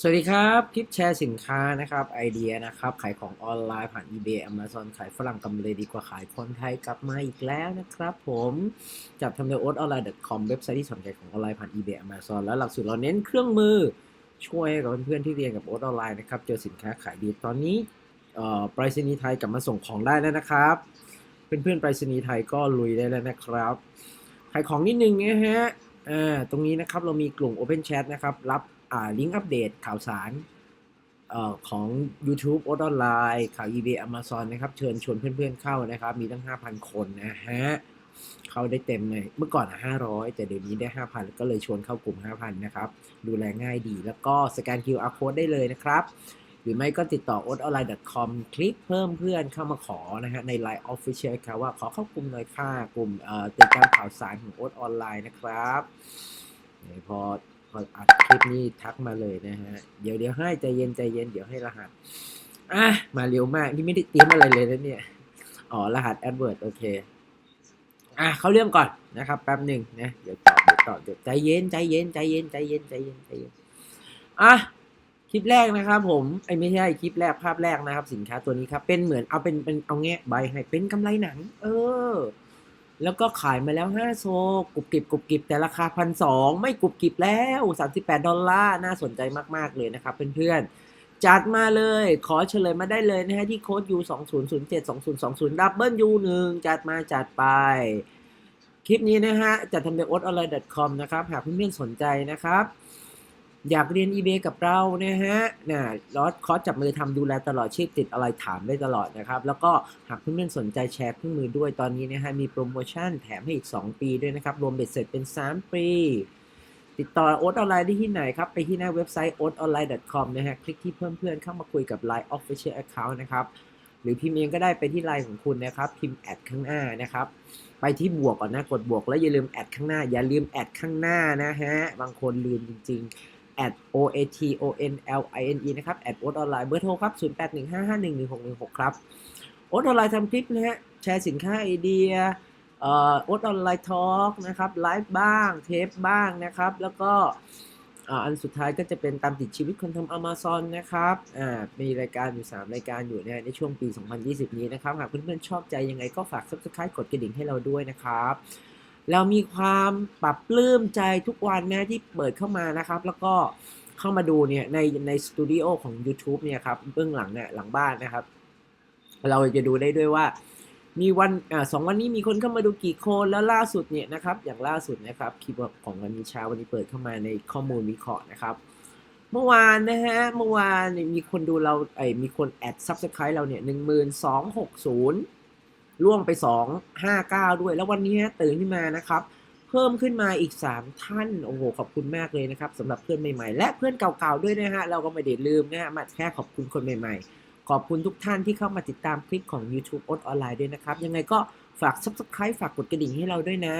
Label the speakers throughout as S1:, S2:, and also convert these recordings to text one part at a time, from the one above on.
S1: สวัสดีครับ คลิปแชร์สินค้านะครับไอเดียนะครับ ขายของออนไลน์ผ่าน eBay Amazon ขายฝรั่งกำไรดีกว่าขายคนไทยกลับมาอีกแล้วนะครับ ผมจัดทำโดย o t o n l i n e c o m เว็บไซต์ที่สนใจของออนไลน์ผ่าน eBay Amazon แล้วหลักสูตรเราเน้นเครื่องมือ ช่วยกับเพื่อนๆที่เรียนกับ o t o n l i n e นะครับ เจอสินค้าขายดีตอนนี้เอ่อไปรษณีย์ไทยกลับมาส่งของได้แล้วนะครับ เพื่อนๆไปรษณีย์ไทยก็ลุยได้แล้วนะครับ ขายของนิดนึงนะฮะ อ่าตรงนี้นะครับเรามีกลุ่ม Open Chat นะครับ รับอ่าลิงก์อัปเดตข่าวสารเอ่อของ YouTube ออนไลน์ข่าว eBay Amazon นะครับ เชิญชวนเพื่อนๆเข้านะครับ มีตั้ง 5,000 คนนะฮะ เข้าได้เต็มเลย เมื่อก่อนอะ500 แต่เดี๋ยวนี้ได้ 5,000 ก็เลยชวนเข้ากลุ่ม 5,000 นะครับ ดูแลง่ายดี แล้วก็สแกน QR code ได้เลยนะครับ รือไม่ก็ติดต่อ o t o n l i n e c o m คลิกเพิ่มเพื่อนเข้ามาขอนะฮะใน Line Official ครับว่าขอเข้ากลุ่มหน่อยค่ะกลุ่มเอ่อติดตามข่าวสารของ o t Online นะครับพอพออัดคลิปนี้ทักมาเลยนะฮะ เดี๋ยวเดี๋ยวให้ใจเย็นใจเย็นเดี๋ยวให้รหัสอะมาเร็วมากนี่ไม่ได้เตรียมอะไรเลยนะเนี่ยอ๋อรหัส AdWord โอเคอะเขาเรื่องก่อนนะครับแป๊บหนึ่งนะเดี๋ยวตอบเดี๋ยวตอบเดี๋ยวใจเย็นใจเย็นใจเย็นใจเย็นใจเย็นใจเย็นอะ คลิปแรกนะครับผมไอ้ไม่ใช่คลิปแรกภาพแรกนะครับ สินค้าตัวนี้ครับ เป็นเหมือนเอาเป็นเป็นเอาแงะใบให้เป็นกำไรหนัง เออ แล้วก็ขายมาแล้ว5โซกรุบกริบกรุบกริบแต่ราคาพันสองไม่กรุบกริบแล้ว38ดดอลลาร์น่าสนใจมากๆเลยนะครับเพื่อนๆ จัดมาเลยขอเฉลยมาได้เลยนะฮะที่โค้ด U 2 0 0 7 2 0 2 0ดับเบิล U 1จัดมาจัดไปคลิปนี้นะฮะจัดทำโดย o t o n l i n e c o m นะครับหากเพื่อนๆสนใจนะครับ อยากเรียน eBay กับเรานะฮะนะลอสคอสจับมือทำดูแลตลอดชีพติดอะไรถามได้ตลอดนะครับ แล้วก็หากเพื่อนๆสนใจแชร์เครื่องมือด้วยตอนนี้นะฮะมีโปรโมชั่นแถมให้อีก 2 ปีด้วยนะครับ รวมเบ็ดเสร็จเป็น 3 ปี ติดต่อโอ๊ตออนไลน์ได้ที่ไหนครับ ไปที่หน้าเว็บไซต์ oatonline.com นะฮะ คลิกที่เพิ่มเพื่อนเข้ามาคุยกับ Line Official Account นะครับ หรือพิมพ์เองก็ได้ไปที่ไลน์ของคุณนะครับ พิมพ์แอดข้างหน้านะครับไปที่บวกก่อนนะ กดบวกแล้วอย่าลืมแอดข้างหน้า อย่าลืมแอดข้างหน้านะฮะ บางคนลืมจริง ๆ แอด o a t o n l i n e นะครับแอดโอ๊ตออนไลน์เบอร์โทรครับ 0 8 1 5 5 1 1 6 1 6 ครับ โอ๊ตออนไลน์ทำคลิปนะฮะ แชร์สินค้าไอเดียเอ่อโอ๊ตออนไลน์ทอล์กนะครับไลฟ์บ้าง เทปบ้างนะครับ แล้วก็อันสุดท้ายก็จะเป็นตามติดชีวิตคนทำ Amazon นะครับอ่ามีรายการอยู่ 3 รายการอยู่นในช่วงปี 2020 นี้นะครับ หากเพื่อนๆชอบใจยังไงก็ฝาก Subscribe กดกระดิ่งให้เราด้วยนะครับ เรามีความปรับปลื้มใจทุกวันนะที่เปิดเข้ามานะครับ แล้วก็เข้ามาดูเนี่ยในในสตูดิโอของ YouTube เนี่ยครับเบื้องหลังเนี่ยหลังบ้านนะครับ เราจะดูได้ด้วยว่า มีวันอ่าสองวันนี้มีคนเข้ามาดูกี่คนแล้วล่าสุดเนี่ยนะครับ อย่างล่าสุดนะครับคลิปของวันนี้เช้าวันนี้เปิดเข้ามาในข้อมูลวิเคราะห์นะครับเมื่อวานนะฮะ เมื่อวานมีคนดูเราไอ้มีคนแอดซับสไครต์เราเนี่ยหนึ่งหมื่นสองหกศูนย์ ล่วงไปสองห้าเก้าด้วย แล้ววันนี้ตื่นขึ้นมานะครับ เพิ่มขึ้นมาอีก 3 ท่าน โอ้โห ขอบคุณมากเลยนะครับสำหรับเพื่อนใหม่ๆ และเพื่อนเก่าๆด้วยนะฮะ เราก็ไม่ได้ลืมนะฮะ มาแค่ขอบคุณคนใหม่ๆ ขอบคุณทุกท่านที่เข้ามาติดตามคลิปของ YouTube อดออนไลน์ด้วยนะครับ ยังไงก็ฝาก Subscribe ฝากกดกระดิ่งให้เราด้วยนะ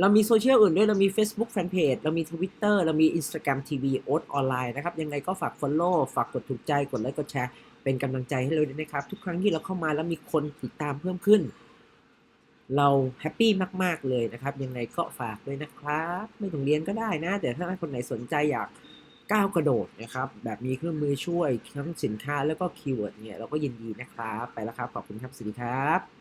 S1: เรามีโซเชียลอื่นด้วย เรามี Facebook Fanpage เรามี Twitter เรามี Instagram TV โอ๊ตออนไลน์นะครับ ยังไงก็ฝาก Follow ฝากกดถูกใจ กดไลค์ กดแชร์ เป็นกำลังใจให้เราด้วยนะครับ ทุกครั้งที่เราเข้ามาแล้วมีคนติดตามเพิ่มขึ้น เราแฮปปี้มาก ๆ เลยนะครับ ยังไงก็ฝากด้วยนะครับ ไม่ต้องเรียนก็ได้นะ แต่ถ้าคนไหนสนใจอยากก้าวกระโดดนะครับ แบบมีเครื่องมือช่วยทั้งสินค้าแล้วก็คีย์เวิร์ดเนี่ยเราก็ยินดีนะครับ ไปแล้วครับ ขอบคุณครับ สวัสดีครับ